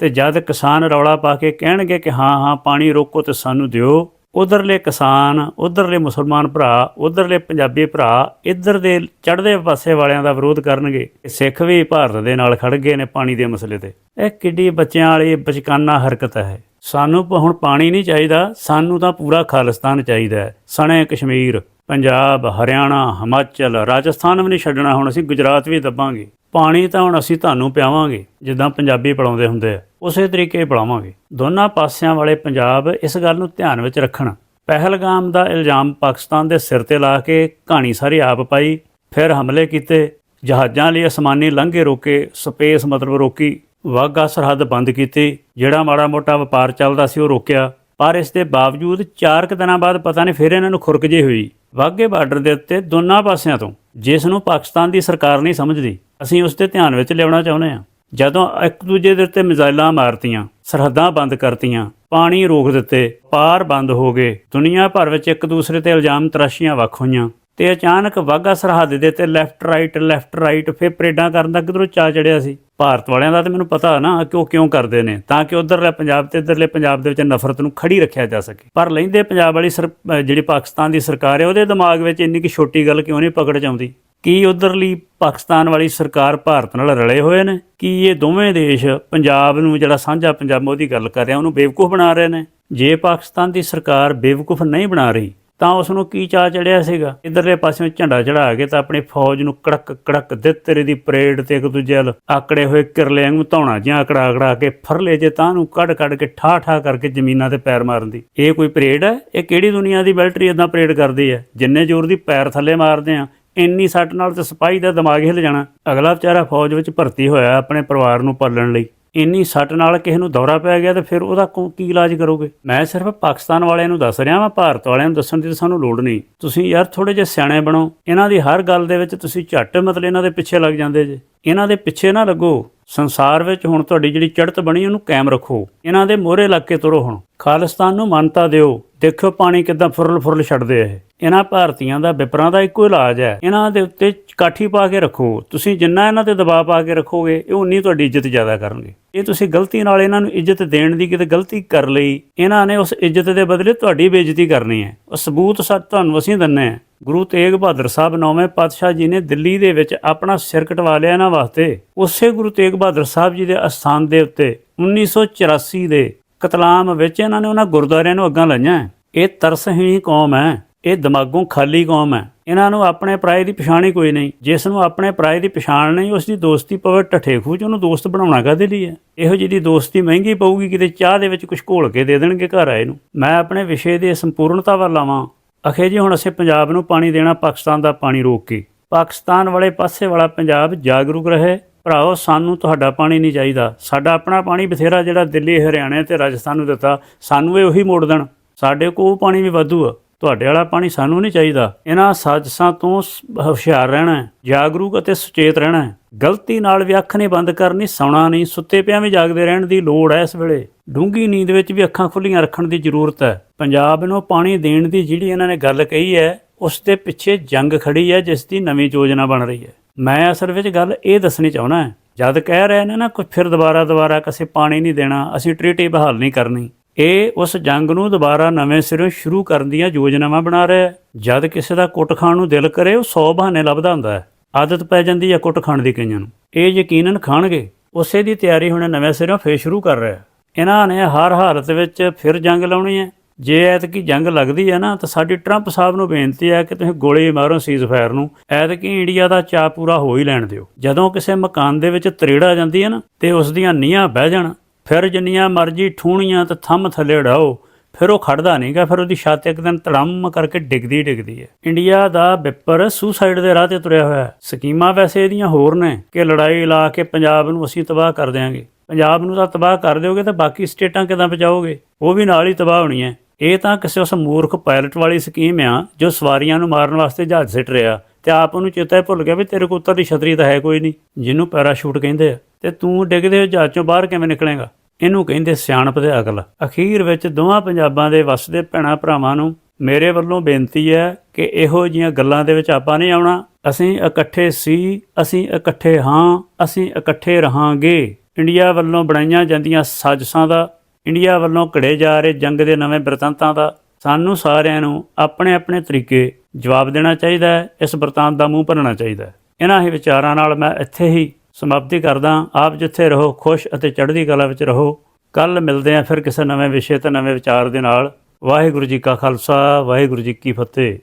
ਤੇ ਜਦ ਕਿਸਾਨ ਰੌਲਾ ਪਾ ਕੇ ਕਹਿਣਗੇ ਕਿ ਹਾਂ ਹਾਂ, ਪਾਣੀ ਰੋਕੋ ਤੇ ਸਾਨੂੰ ਦਿਓ, ਉਧਰਲੇ ਕਿਸਾਨ, ਉਧਰਲੇ ਮੁਸਲਮਾਨ ਭਰਾ, ਉਧਰਲੇ ਪੰਜਾਬੀ ਭਰਾ ਇੱਧਰ ਦੇ ਚੜ੍ਹਦੇ ਪਾਸੇ ਵਾਲਿਆਂ ਦਾ ਵਿਰੋਧ ਕਰਨਗੇ। ਸਿੱਖ ਵੀ ਭਾਰਤ ਦੇ ਨਾਲ ਖੜ ਗਏ ਨੇ ਪਾਣੀ ਦੇ ਮਸਲੇ ਤੇ। ਇਹ ਕਿੱਡੀ ਬੱਚਿਆਂ ਵਾਲੀ ਬਚਕਾਨਾ ਹਰਕਤ ਹੈ। ਸਾਨੂੰ ਹੁਣ ਪਾਣੀ ਨਹੀਂ ਚਾਹੀਦਾ, ਸਾਨੂੰ ਤਾਂ ਪੂਰਾ ਖਾਲਿਸਤਾਨ ਚਾਹੀਦਾ ਹੈ। ਸਣੇ ਕਸ਼ਮੀਰ। ਪੰਜਾਬ, ਹਰਿਆਣਾ, ਹਿਮਾਚਲ, ਰਾਜਸਥਾਨ ਵੀ ਨਹੀਂ ਛੱਡਣਾ, ਹੁਣ ਅਸੀਂ ਗੁਜਰਾਤ ਵੀ ਦੱਬਾਂਗੇ। ਪਾਣੀ ਤਾਂ ਹੁਣ ਅਸੀਂ ਤੁਹਾਨੂੰ ਪਿਆਵਾਂਗੇ, ਜਿੱਦਾਂ ਪੰਜਾਬੀ ਪਿਲਾਉਂਦੇ ਹੁੰਦੇ ਆ, ਉਸੇ ਤਰੀਕੇ ਪਿਲਾਵਾਂਗੇ। ਦੋਨਾਂ ਪਾਸਿਆਂ ਵਾਲੇ ਪੰਜਾਬ ਇਸ ਗੱਲ ਨੂੰ ਧਿਆਨ ਵਿੱਚ ਰੱਖਣ। ਪਹਿਲਗਾਮ ਦਾ ਇਲਜ਼ਾਮ ਪਾਕਿਸਤਾਨ ਦੇ ਸਿਰ ਤੇ ਲਾ ਕੇ ਕਹਾਣੀ ਸਾਰੀ ਆਪ ਪਾਈ, ਫਿਰ ਹਮਲੇ ਕੀਤੇ, ਜਹਾਜ਼ਾਂ ਲਈ ਅਸਮਾਨੀ ਲੰਘੇ ਰੋਕੇ, ਸਪੇਸ ਮਤਲਬ ਰੋਕੀ ਵਾਘਾ ਸਰਹੱਦ ਬੰਦ ਕੀਤੀ, ਜਿਹੜਾ ਮਾੜਾ ਮੋਟਾ ਵਪਾਰ ਚੱਲਦਾ ਸੀ ਉਹ ਰੋਕਿਆ, ਪਰ ਇਸ ਦੇ ਬਾਵਜੂਦ 4 ਕੁ ਦਿਨਾਂ ਬਾਅਦ ਪਤਾ ਨਹੀਂ ਫਿਰ ਇਹਨਾਂ ਨੂੰ ਖੁਰਕ ਜੇ ਹੋਈ। ਵਾਘੇ ਬਾਰਡਰ ਦੇ ਉੱਤੇ ਦੋਨਾਂ ਪਾਸਿਆਂ ਤੋਂ, ਜਿਸ ਨੂੰ ਪਾਕਿਸਤਾਨ ਦੀ ਸਰਕਾਰ ਨਹੀਂ ਸਮਝਦੀ, ਅਸੀਂ ਉਸ ਤੇ ਧਿਆਨ ਵਿੱਚ ਲਿਆਉਣਾ ਚਾਹੁੰਦੇ ਹਾਂ। ਜਦੋਂ ਇੱਕ ਦੂਜੇ ਦੇ ਉੱਤੇ ਮਿਜ਼ਾਈਲਾਂ ਮਾਰਤੀਆਂ, ਸਰਹੱਦਾਂ ਬੰਦ ਕਰਤੀਆਂ, ਪਾਣੀ ਰੋਕ ਦਿੱਤੇ, ਪਾਰ ਬੰਦ ਹੋ ਗਏ, ਦੁਨੀਆ ਭਰ ਵਿੱਚ ਇੱਕ ਦੂਸਰੇ ਤੇ ਇਲਜ਼ਾਮ ਤਰਾਸ਼ੀਆਂ ਵੱਖ ਹੋਈਆਂ। ਤੇ ਅਚਾਨਕ ਵਾਘਾ ਸਰਹੱਦ ਦੇ ਤੇ ਲੈਫਟ ਰਾਈਟ ਲੈਫਟ ਰਾਈਟ ਫੇ ਪਰੇਡਾਂ ਕਰਨ ਦਾ ਕਿਧਰੋਂ ਚਾ ਚੜਿਆ ਸੀ? ਭਾਰਤ ਵਾਲਿਆਂ ਦਾ ਤੇ ਮੈਨੂੰ ਪਤਾ ਨਾ ਕਿ ਉਹ ਕਿਉਂ ਕਰਦੇ ਨੇ, ਤਾਂ ਕਿ ਉਧਰਲੇ ਪੰਜਾਬ ਤੇ ਇਧਰਲੇ ਪੰਜਾਬ ਦੇ ਵਿੱਚ ਨਫ਼ਰਤ ਨੂੰ ਖੜੀ ਰੱਖਿਆ ਜਾ ਸਕੇ। ਪਰ ਲੈਂਦੇ ਪੰਜਾਬ ਵਾਲੀ ਸਰ- ਜਿਹੜੀ ਪਾਕਿਸਤਾਨ ਦੀ ਸਰਕਾਰ ਹੈ, ਉਹਦੇ ਦਿਮਾਗ ਵਿੱਚ ਇੰਨੀ ਕਿ ਛੋਟੀ ਗੱਲ ਕਿਉਂ ਨਹੀਂ ਪਕੜ ਚ ਆਉਂਦੀ? ਕੀ ਉਧਰਲੀ ਪਾਕਿਸਤਾਨ ਵਾਲੀ ਸਰਕਾਰ ਭਾਰਤ ਨਾਲ ਰਲੇ ਹੋਏ ਨੇ? ਕੀ ਇਹ ਦੋਵੇਂ ਦੇਸ਼ ਪੰਜਾਬ ਨੂੰ ਜਿਹੜਾ ਸਾਂਝਾ ਪੰਜਾਬ ਉਹਦੀ ਗੱਲ ਕਰ ਰਿਹਾ, ਉਹਨੂੰ ਬੇਵਕੂਫ ਬਣਾ ਰਹੇ ਨੇ? ਜੇ ਪਾਕਿਸਤਾਨ ਦੀ ਸਰਕਾਰ ਬੇਵਕੂਫ ਨਹੀਂ ਬਣਾ ਰਹੀ ਤਾਂ ਉਸ ਨੂੰ ਕੀ ਚਾਹ ਚੜਿਆ ਸੀਗਾ? ਇਧਰਲੇ ਪਾਸਿਓਂ ਝੰਡਾ ਚੜਾ ਕੇ ਤਾਂ ਆਪਣੀ ਫੌਜ ਨੂੰ ਕੜਕ ਕੜਕ ਦੇ ਦੀ ਪਰੇਡ ਤੇ ਇੱਕ ਦੂਜੇ ਵੱਲ ਆਕੜੇ ਹੋਏ ਕਿਰਲੇ ਵਾਂਗੂ ਧੌਣਾ ਜਿਹਾ ਆਕੜਾ ਆਕੜਾ ਕੇ ਫਰਲੇ ਜੇ ਤਾਂ ਨੂੰ ਕੱਢ ਕੱਢ ਕੇ ਠਾ ਠਾ ਕਰਕੇ ਜ਼ਮੀਨਾਂ ਤੇ ਪੈਰ ਮਾਰਨ ਦੀ। ਇਹ ਕੋਈ ਪਰੇਡ ਹੈ? ਇਹ ਕਿਹੜੀ ਦੁਨੀਆ ਦੀ ਮਿਲਟਰੀ ਇਦਾਂ ਪਰੇਡ ਕਰਦੀ ਹੈ? ਜਿੰਨੇ ਜ਼ੋਰ ਦੀ ਪੈਰ ਥੱਲੇ ਮਾਰਦੇ ਆ, ਇੰਨੀ ਸੱਟ ਨਾਲ ਤੇ ਸਿਪਾਹੀ ਦਾ ਦਿਮਾਗ ਹਿੱਲ ਜਾਣਾ। ਅਗਲਾ ਵਿਚਾਰਾ ਫੌਜ ਵਿੱਚ ਭਰਤੀ ਹੋਇਆ ਆਪਣੇ ਪਰਿਵਾਰ ਨੂੰ ਪਾਲਣ ਲਈ। ਇੰਨੀ ਸੱਟ ਨਾਲ ਕਿਸੇ ਨੂੰ ਦੌਰਾ ਪੈ ਗਿਆ ਤੇ ਫਿਰ ਉਹਦਾ ਕੋ- ਕੀ ਇਲਾਜ ਕਰੋਗੇ? ਮੈਂ ਸਿਰਫ ਪਾਕਿਸਤਾਨ ਵਾਲਿਆਂ ਨੂੰ ਦੱਸ ਰਿਹਾ ਵਾਂ, ਭਾਰਤ ਵਾਲਿਆਂ ਨੂੰ ਦੱਸਣ ਦੀ ਤਾਂ ਸਾਨੂੰ ਲੋੜ ਨਹੀਂ। ਤੁਸੀਂ ਯਾਰ ਥੋੜੇ ਜਿਹੇ ਸਿਆਣੇ ਬਣੋ। ਇਹਨਾਂ ਦੀ ਹਰ ਗੱਲ ਦੇ ਵਿੱਚ ਤੁਸੀਂ ਝੱਟ ਮਤਲਬ ਇਹਨਾਂ ਦੇ ਪਿੱਛੇ ਲੱਗ ਜਾਂਦੇ ਜੇ। ਇਹਨਾਂ ਦੇ ਪਿੱਛੇ ਨਾ ਲੱਗੋ। ਸੰਸਾਰ ਵਿੱਚ ਹੁਣ ਤੁਹਾਡੀ ਜਿਹੜੀ ਚੜ੍ਹਤ ਬਣੀ, ਉਹਨੂੰ ਕਾਇਮ ਰੱਖੋ। ਇਹਨਾਂ ਦੇ ਮੋਹਰੇ ਲੱਗ ਕੇ ਤੁਰੋ ਹੁਣ। ਖਾਲਿਸਤਾਨ ਨੂੰ ਮਾਨਤਾ ਦਿਓ। ਦੇਖਿਓ ਪਾਣੀ ਕਿਦਾਂ ਫੁਰਲ ਫੁਰਲ ਛੱਡਦੇ ਆ ਇਹ। ਇਹਨਾਂ ਭਾਰਤੀਆਂ ਦਾ, ਵਿਪਰਾਂ ਦਾ ਇੱਕੋ ਇਲਾਜ ਹੈ। ਇਹਨਾਂ ਦੇ ਉੱਤੇ ਕਾਠੀ ਪਾ ਕੇ ਰੱਖੋ। ਤੁਸੀਂ ਜਿੰਨਾ ਇਹਨਾਂ ਤੇ ਦਬਾਅ ਪਾ ਕੇ ਰੱਖੋਗੇ, ਇਹ ਉਨੀ ਤੁਹਾਡੀ ਇੱਜ਼ਤ ਜ਼ਿਆਦਾ ਕਰਨਗੇ। ਇਹ ਤੁਸੀਂ ਗਲਤੀ ਨਾਲ ਇਹਨਾਂ ਨੂੰ ਇੱਜ਼ਤ ਦੇਣ ਦੀ ਕਿਤੇ ਗਲਤੀ ਕਰ ਲਈ, ਇਹਨਾਂ ਨੇ ਉਸ ਇੱਜ਼ਤ ਦੇ ਬਦਲੇ ਤੁਹਾਡੀ ਬੇਇੱਜ਼ਤੀ ਕਰਨੀ ਹੈ। ਉਹ ਸਬੂਤ ਸੱਚ ਤੁਹਾਨੂੰ ਅਸੀਂ ਦਿੰਨੇ ਆ ਗੁਰੂ ਤੇਗ ਬਹਾਦਰ ਸਾਹਿਬ ਨੌਵੇਂ ਪਾਤਸ਼ਾਹ ਜੀ ਨੇ ਦਿੱਲੀ ਦੇ ਵਿੱਚ ਆਪਣਾ ਸਿਰ ਕਟਵਾ ਲਿਆ ਇਹਨਾਂ ਵਾਸਤੇ। ਉਸੇ ਗੁਰੂ ਤੇਗ ਬਹਾਦਰ ਸਾਹਿਬ ਜੀ ਦੇ ਅਸਥਾਨ ਦੇ ਉੱਤੇ 1984 ਦੇ ਕਤਲਾਮ ਵਿੱਚ ਇਹਨਾਂ ਨੇ ਉਹਨਾਂ ਗੁਰਦੁਆਰਿਆਂ ਨੂੰ ਅੱਗਾਂ ਲਾਈਆਂ ਇਹ ਤਰਸਹੀਣੀ ਕੌਮ ਹੈ। ਇਹ ਦਿਮਾਗੋਂ ਖਾਲੀ ਕੌਮ ਹੈ। ਇਹਨਾਂ ਨੂੰ ਆਪਣੇ ਪਰਾਏ ਦੀ ਪਛਾਣ ਹੀ ਕੋਈ ਨਹੀਂ। ਜਿਸ ਨੂੰ ਆਪਣੇ ਪਰਾਏ ਦੀ ਪਛਾਣ ਨਹੀਂ ਉਸ ਦੀ ਦੋਸਤੀ ਪਵੇ ਢੱਠੇ ਖੂਹ ਚ ਉਹਨੂੰ ਦੋਸਤ ਬਣਾਉਣਾ ਕਾਹਦੇ ਲਈ ਹੈ? ਇਹੋ ਜਿਹੀ ਦੀ ਦੋਸਤੀ ਮਹਿੰਗੀ ਪਊਗੀ, ਕਿਤੇ ਚਾਹ ਦੇ ਵਿੱਚ ਕੁਝ ਘੋਲ ਕੇ ਦੇ ਦੇਣਗੇ ਘਰ ਆਏ ਨੂੰ। ਮੈਂ ਆਪਣੇ ਵਿਸ਼ੇ ਦੇ ਸੰਪੂਰਨਤਾ ਵੱਲ ਆਵਾਂ। ਅਖੇ ਜੀ, ਹੁਣ ਅਸੀਂ ਪੰਜਾਬ ਨੂੰ ਪਾਣੀ ਦੇਣਾ, ਪਾਕਿਸਤਾਨ ਦਾ ਪਾਣੀ ਰੋਕ ਕੇ। ਪਾਕਿਸਤਾਨ ਵਾਲੇ ਪਾਸੇ ਵਾਲਾ ਪੰਜਾਬ ਜਾਗਰੂਕ ਰਹੇ। ਭਰਾਓ ਸਾਨੂੰ ਤੁਹਾਡਾ ਪਾਣੀ ਨਹੀਂ ਚਾਹੀਦਾ। ਸਾਡਾ ਆਪਣਾ ਪਾਣੀ ਬਥੇਰਾ ਜਿਹੜਾ ਦਿੱਲੀ, ਹਰਿਆਣੇ ਤੇ ਰਾਜਸਥਾਨ ਨੂੰ ਦਿੱਤਾ, ਸਾਨੂੰ ਇਹ ਉਹੀ ਮੋੜ ਦੇਣ। ਸਾਡੇ ਕੋਲ ਉਹ ਪਾਣੀ ਵੀ ਵਾਧੂ ਆ। ਤੁਹਾਡੇ ਵਾਲਾ ਪਾਣੀ ਸਾਨੂੰ ਨਹੀਂ ਚਾਹੀਦਾ। ਇਹਨਾਂ ਸਾਜਸਾਂ ਤੋਂ ਹੁਸ਼ਿਆਰ ਰਹਿਣਾ ਹੈ, ਜਾਗਰੂਕ ਅਤੇ ਸੁਚੇਤ ਰਹਿਣਾ ਹੈ। ਗਲਤੀ ਨਾਲ ਵੀ ਅੱਖ ਨਹੀਂ ਬੰਦ ਕਰਨੀ, ਸੌਣਾ ਨਹੀਂ, ਸੁੱਤੇ ਪਿਆਂ ਵੀ ਜਾਗਦੇ ਰਹਿਣ ਦੀ ਲੋੜ ਹੈ ਇਸ ਵੇਲੇ। ਡੂੰਗੀ ਨੀਂਦ ਵਿੱਚ ਵੀ ਅੱਖਾਂ ਖੁੱਲੀਆਂ ਰੱਖਣ ਦੀ ਜ਼ਰੂਰਤ ਹੈ। ਪੰਜਾਬ ਨੂੰ ਪਾਣੀ ਦੇਣ ਦੀ ਜਿਹੜੀ ਇਹਨਾਂ ਨੇ ਗੱਲ ਕਹੀ ਹੈ, ਉਸ ਦੇ ਪਿੱਛੇ ਜੰਗ ਖੜੀ ਹੈ, ਜਿਸ ਦੀ ਨਵੀਂ ਯੋਜਨਾ ਬਣ ਰਹੀ ਹੈ। ਮੈਂ ਅਸਲ ਵਿੱਚ ਗੱਲ ਇਹ ਦੱਸਣੀ ਚਾਹੁੰਦਾ ਹਾਂ, ਜਦ ਕਹਿ ਰਹੇ ਨੇ ਨਾ ਕੁਝ ਫਿਰ ਦੁਬਾਰਾ ਦੁਬਾਰਾ ਕਿਸੇ ਪਾਣੀ ਨਹੀਂ ਦੇਣਾ, ਅਸੀਂ ਟ੍ਰੀਟੀ ਬਹਾਲ ਨਹੀਂ ਕਰਨੀ। ਇਹ ਉਸ ਜੰਗ ਨੂੰ ਦੁਬਾਰਾ ਨਵੇਂ ਸਿਰੋਂ ਸ਼ੁਰੂ ਕਰਨ ਦੀਆਂ ਯੋਜਨਾਵਾਂ ਬਣਾ ਰਿਹਾ ਹੈ। ਜਦ ਕਿਸੇ ਦਾ ਕੁੱਟ ਖਾਣ ਨੂੰ ਦਿਲ ਕਰੇ, ਉਹ 100 ਬਹਾਨੇ ਲੱਭਦਾ ਹੁੰਦਾ ਹੈ। ਆਦਤ ਪੈ ਜਾਂਦੀ ਹੈ ਕੁੱਟ ਖਾਣ ਦੀ ਕਈਆਂ ਨੂੰ। ਇਹ ਯਕੀਨਨ ਖਾਣਗੇ। ਉਸੇ ਦੀ ਤਿਆਰੀ ਹੁਣ ਨਵੇਂ ਸਿਰੋਂ ਫੇਰ ਸ਼ੁਰੂ ਕਰ ਰਿਹਾ ਹੈ। ਇਹਨਾਂ ਨੇ ਹਰ ਹਾਲਤ ਵਿੱਚ ਫਿਰ ਜੰਗ ਲਾਉਣੀ ਹੈ। ਜੇ ਐਤਕੀ ਜੰਗ ਲੱਗਦੀ ਹੈ ਨਾ, ਤਾਂ ਸਾਡੀ ਟਰੰਪ ਸਾਹਿਬ ਨੂੰ ਬੇਨਤੀ ਹੈ ਕਿ ਤੁਸੀਂ ਗੋਲੀ ਮਾਰੋ ਸੀਜ਼ਫਾਇਰ ਨੂੰ। ਐਤਕੀ ਇੰਡੀਆ ਦਾ ਚਾਅ ਪੂਰਾ ਹੋ ਹੀ ਲੈਣ ਦਿਓ। ਜਦੋਂ ਕਿਸੇ ਮਕਾਨ ਦੇ ਵਿੱਚ ਤਰੇੜ ਆ ਜਾਂਦੀ ਹੈ ਨਾ, ਤੇ ਉਸ ਦੀਆਂ ਨੀਹਾਂ ਬਹਿ ਜਾਣ ਫਿਰ ਜਿੰਨੀਆਂ ਮਰਜ਼ੀ ਠੂਣੀਆਂ ਤੇ ਥੰਮ ਥੱਲੇ ਉਡਾਓ, ਫਿਰ ਉਹ ਖੜਦਾ ਨਹੀਂਗਾ, ਫਿਰ ਉਹਦੀ ਛੱਤ ਇੱਕ ਦਿਨ ਧੜਮ ਕਰਕੇ ਡਿੱਗਦੀ ਡਿੱਗਦੀ ਹੈ। ਇੰਡੀਆ ਦਾ ਵਿਪਰ ਸੁਸਾਈਡ ਦੇ ਰਾਹ ਤੇ ਤੁਰਿਆ ਹੋਇਆ ਹੈ। ਸਕੀਮਾਂ ਵੈਸੇ ਇਹਦੀਆਂ ਹੋਰ ਨੇ ਕਿ ਲੜਾਈ ਲਾ ਕੇ ਪੰਜਾਬ ਨੂੰ ਅਸੀਂ ਤਬਾਹ ਕਰ ਦਿਆਂਗੇ। ਪੰਜਾਬ ਨੂੰ ਤਾਂ ਤਬਾਹ ਕਰ ਦਿਓਗੇ ਤਾਂ ਬਾਕੀ ਸਟੇਟਾਂ ਕਿਦਾਂ ਬਚਾਓਗੇ? ਉਹ ਵੀ ਨਾਲ ਹੀ ਤਬਾਹ ਹੋਣੀਆਂ ਇਹ ਤਾਂ ਕਿਸੇ ਉਸ ਮੂਰਖ ਪਾਇਲਟ ਵਾਲੀ ਸਕੀਮ ਆ ਜੋ ਸਵਾਰੀਆਂ ਨੂੰ ਮਾਰਨ ਵਾਸਤੇ ਜਹਾਜ਼ ਸਿੱਟ ਰਿਹਾ। ਤੇ ਆਪ ਉਹਨੂੰ ਚੇਤਾ ਭੁੱਲ ਗਿਆ ਵੀ ਤੇਰੇ ਕੋਲ ਉੱਤਰ ਦੀ ਛਤਰੀ ਤਾਂ ਹੈ ਕੋਈ ਨਹੀਂ, ਜਿਹਨੂੰ ਪੈਰਾਸ਼ੂਟ ਕਹਿੰਦੇ ਆ। ਤੇ ਤੂੰ ਡਿੱਗਦੇ ਹੋਏ ਜਹਾਜ਼ ਚੋਂ ਬਾਹਰ ਕਿਵੇਂ ਨਿਕਲੇਗਾ? ਇਹਨੂੰ ਕਹਿੰਦੇ ਸਿਆਣਪ ਦੇ ਅਕਲ। ਅਖੀਰ ਵਿੱਚ ਦੋਵਾਂ ਪੰਜਾਬਾਂ ਦੇ ਵਸਦੇ ਭੈਣਾਂ ਭਰਾਵਾਂ ਨੂੰ ਮੇਰੇ ਵੱਲੋਂ ਬੇਨਤੀ ਹੈ ਕਿ ਇਹੋ ਜੀਆਂ ਗੱਲਾਂ ਦੇ ਵਿੱਚ ਆਪਾਂ ਨਹੀਂ ਆਉਣਾ। ਅਸੀਂ ਇਕੱਠੇ ਸੀ, ਅਸੀਂ ਇਕੱਠੇ ਹਾਂ, ਅਸੀਂ ਇਕੱਠੇ ਰਹਾਂਗੇ। ਇੰਡੀਆ ਵੱਲੋਂ ਬਣਾਈਆਂ ਜਾਂਦੀਆਂ ਸਾਜ਼ਿਸ਼ਾਂ ਦਾ, ਇੰਡੀਆ ਵੱਲੋਂ ਘੜੇ ਜਾ ਰਹੇ ਜੰਗ ਦੇ ਨਵੇਂ ਬਰਤੰਤਾਂ ਦਾ, ਸਾਨੂੰ ਸਾਰਿਆਂ ਨੂੰ ਆਪਣੇ ਆਪਣੇ ਤਰੀਕੇ ਜਵਾਬ ਦੇਣਾ ਚਾਹੀਦਾ ਹੈ, ਇਸ ਬਰਤਾਂਤ ਦਾ ਮੂੰਹ ਭਰਨਾ ਚਾਹੀਦਾ ਹੈ। ਇਹਨਾਂ ਹੀ ਵਿਚਾਰਾਂ ਨਾਲ ਮੈਂ ਇੱਥੇ ਹੀ ਸਮਾਪਤੀ ਕਰਦਾ ਆਪ ਜਿੱਥੇ ਰਹੋ, ਖੁਸ਼ ਅਤੇ ਚੜ੍ਹਦੀ ਕਲਾ ਵਿੱਚ ਰਹੋ। ਕੱਲ ਮਿਲਦੇ ਹਾਂ ਫਿਰ ਕਿਸੇ ਨਵੇਂ ਵਿਸ਼ੇ ਤੇ ਨਵੇਂ ਵਿਚਾਰ ਦੇ ਨਾਲ। ਵਾਹਿਗੁਰੂ ਜੀ ਕਾ ਖਾਲਸਾ, ਵਾਹਿਗੁਰੂ ਜੀ ਕੀ ਫਤਿਹ।